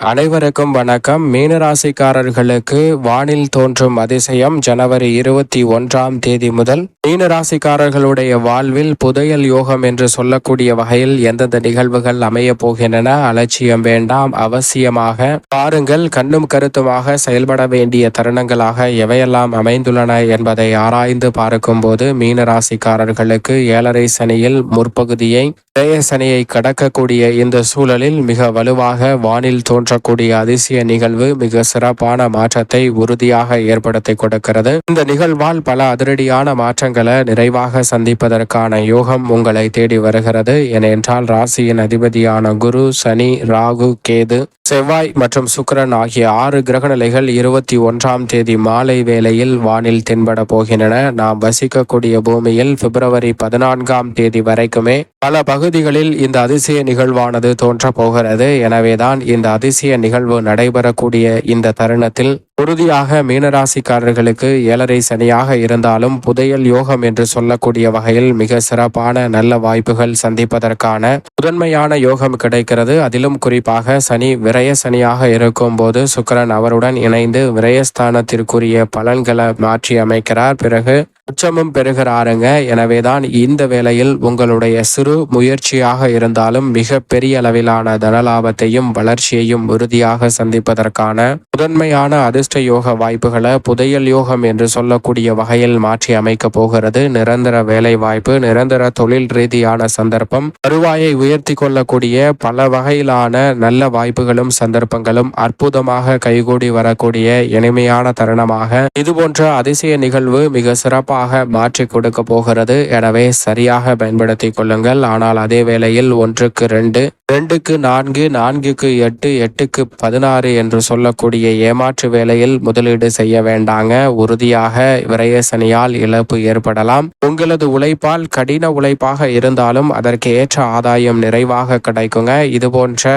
அனைவருக்கும் வணக்கம். மீனராசிக்காரர்களுக்கு வானில் தோன்றும் அதிசயம் ஜனவரி இருபத்தி ஒன்றாம் தேதி முதல். மீனராசிக்காரர்களுடைய வாழ்வில் புதையல் யோகம் என்று சொல்லக்கூடிய வகையில் எந்தெந்த நிகழ்வுகள் அமைய போகின்றன அலட்சியம் வேண்டாம் அவசியமாக பாருங்கள். கண்ணும் கருத்துமாக செயல்பட வேண்டிய தருணங்களாக எவையெல்லாம் அமைந்துள்ளன என்பதை ஆராய்ந்து பார்க்கும்போது மீனராசிக்காரர்களுக்கு ஏழரை சனியில் முற்பகுதியை இளைய சனியை கடக்கக்கூடிய இந்த சூழலில் மிக வலுவாக வானில் தோன்றக்கூடிய அதிசய நிகழ்வு மிக சிறப்பான மாற்றத்தை உறுதியாக ஏற்படுத்தி கொடுக்கிறது. இந்த நிகழ்வால் பல அதிரடியான மாற்றங்களை நிறைவாக சந்திப்பதற்கான யோகம் உங்களை தேடி வருகிறது. ஏனென்றால் ராசியின் அதிபதியான குரு சனி ராகு கேது செவ்வாய் மற்றும் சுக்கரன் ஆகிய ஆறு கிரகநிலைகள் இருபத்தி ஒன்றாம் தேதி மாலை வேளையில் வானில் தென்பட போகின்றன. நாம் வசிக்கக்கூடிய பூமியில் பிப்ரவரி பதினான்காம் தேதி வரைக்குமே பல பகுதிகளில் இந்த அதிசய நிகழ்வானது தோன்ற போகிறது. எனவேதான் இந்த அதிசய நிகழ்வு நடைபெறக்கூடிய இந்த தருணத்தில் உறுதியாக மீனராசிக்காரர்களுக்கு ஏழரை சனியாக இருந்தாலும் புதையல் யோகம் என்று சொல்லக்கூடிய வகையில் மிக சிறப்பான நல்ல வாய்ப்புகள் சந்திப்பதற்கான முதன்மையான யோகம் கிடைக்கிறது. அதிலும் குறிப்பாக சனி விரய சனியாக இருக்கும் போது சுக்கரன் அவருடன் இணைந்து விரயஸ்தானத்திற்குரிய பலன்களை மாற்றி அமைக்கிறார் பிறகு உச்சமும் பெறுகிறாருங்க. எனவேதான் இந்த வேளையில் உங்களுடைய சிறு முயற்சியாக இருந்தாலும் மிக பெரிய அளவிலான தனலாபத்தையும் வளர்ச்சியையும் உறுதியாக சந்திப்பதற்கான முதன்மையான அதிர்ஷ்ட யோக வாய்ப்புகளை புதையல் யோகம் என்று சொல்லக்கூடிய வகையில் மாற்றி அமைக்க போகிறது. நிரந்தர வேலை வாய்ப்பு நிரந்தர தொழில் ரீதியான சந்தர்ப்பம் வருவாயை உயர்த்தி கொள்ளக்கூடிய பல வகையிலான நல்ல வாய்ப்புகளும் சந்தர்ப்பங்களும் அற்புதமாக கைகூடி வரக்கூடிய இனிமையான தருணமாக. இதுபோன்ற அதிசய நிகழ்வு மிக சிறப்பாக சிறப்பாக மாற்றி கொடுக்க போகிறது. எனவே சரியாக பயன்படுத்தி கொள்ளுங்கள். ஆனால் அதே வேளையில் ஒன்றுக்கு ரெண்டு ரெண்டுக்கு நான்கு நான்குக்கு எட்டு எட்டுக்கு பதினாறு என்று சொல்லக்கூடிய ஏமாற்று வேலையில் முதலீடு செய்ய வேண்டாங்க. உறுதியாக விரயசனியால் இழப்பு ஏற்படலாம். உங்களது உழைப்பால் கடின உழைப்பாக இருந்தாலும் அதற்கு ஏற்ற ஆதாயம் நிறைவாக கிடைக்குங்க. இது போன்ற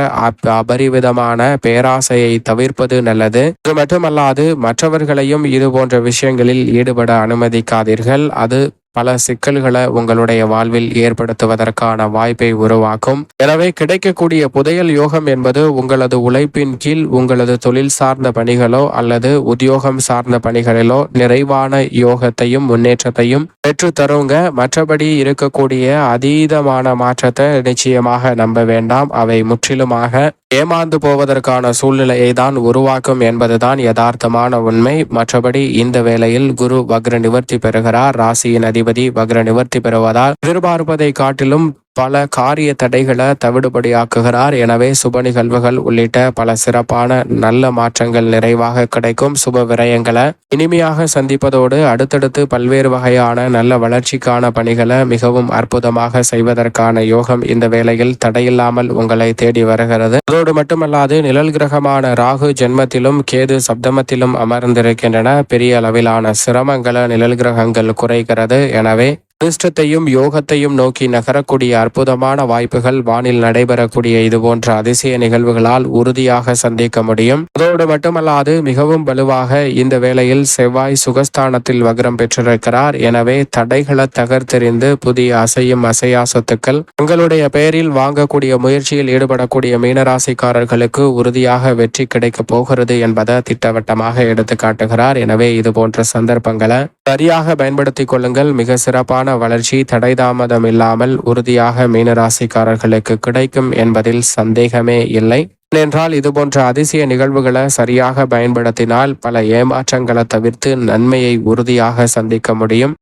அபரிவிதமான பேராசையை தவிர்ப்பது நல்லது. இது மட்டுமல்லாது மற்றவர்களையும் இது போன்ற விஷயங்களில் ஈடுபட அனுமதிக்காது அனுமதிக்காதீர்கள் அது பல சிக்கல்களை உங்களுடைய வாழ்வில் ஏற்படுத்துவதற்கான வாய்ப்பை உருவாக்கும். எனவே கிடைக்கக்கூடிய புதையல் யோகம் என்பது உங்களது உழைப்பின் கீழ் உங்களது தொழில் சார்ந்த பணிகளோ அல்லது உத்தியோகம் சார்ந்த பணிகளிலோ நிறைவான யோகத்தையும் முன்னேற்றத்தையும் பெற்று தருங்க மற்றபடி இருக்கக்கூடிய அதீதமான மாற்றத்தை நிச்சயமாக நம்ப வேண்டாம். அவை முற்றிலுமாக ஏமாந்து போவதற்கான சூழ்நிலையை தான் உருவாக்கும் என்பதுதான் யதார்த்தமான உண்மை. மற்றபடி இந்த வேளையில் குரு வக்ர நிவர்த்தி பெறுகிறார். ராசியின் அதிபதி வக்ர நிவர்த்தி பெறுவதால் எதிர்பார்ப்பதை காட்டிலும் பல காரிய தடைகளை தவிடுபடியாக்குகிறார். எனவே சுப நிகழ்வுகள் உள்ளிட்ட பல சிறப்பான நல்ல மாற்றங்கள் நிறைவாக கிடைக்கும் சுப விரயங்களை இனிமையாக சந்திப்பதோடு அடுத்தடுத்து பல்வேறு வகையான நல்ல வளர்ச்சிக்கான பணிகளை மிகவும் அற்புதமாக செய்வதற்கான யோகம் இந்த வேளையில் தடையில்லாமல் உங்களை தேடி வருகிறது. அதோடு மட்டுமல்லாது நிழல் கிரகமான ராகு ஜென்மத்திலும் கேது சப்தமத்திலும் அமர்ந்திருக்கின்றன. பெரிய அளவிலான சிரமங்களை நிழல் கிரகங்கள் குறைகிறது எனவே அதிர்ஷ்டத்தையும் யோகத்தையும் நோக்கி நகரக்கூடிய அற்புதமான வாய்ப்புகள் வானில் நடைபெறக்கூடிய இது போன்ற அதிசய நிகழ்வுகளால் உறுதியாக சந்திக்க முடியும். அதோடு மட்டுமல்லாது மிகவும் வலுவாக இந்த வேளையில் செவ்வாய் சுகஸ்தானத்தில் வக்ரம் பெற்றிருக்கிறார். எனவே தடைகளை தகர்த்தெறிந்து புதிய அசையும் அசையா சொத்துக்கள் உங்களுடைய பெயரில் வாங்கக்கூடிய முயற்சியில் ஈடுபடக்கூடிய மீனராசிக்காரர்களுக்கு உறுதியாக வெற்றி கிடைக்கப் போகிறது என்பதை திட்டவட்டமாக எடுத்து காட்டுகிறார் எனவே இது போன்ற சந்தர்ப்பங்களை சரியாக பயன்படுத்திக் கொள்ளுங்கள். மிக சிறப்பான வளர்ச்சி தடைதாமதம் இல்லாமல் உறுதியாக மீனராசிக்காரர்களுக்கு கிடைக்கும் என்பதில் சந்தேகமே இல்லை. என்றால் இதுபோன்ற அதிசய நிகழ்வுகளை சரியாக பயன்படுத்தினால் பல ஏமாற்றங்களை தவிர்த்து நன்மையை உறுதியாக சந்திக்க முடியும்.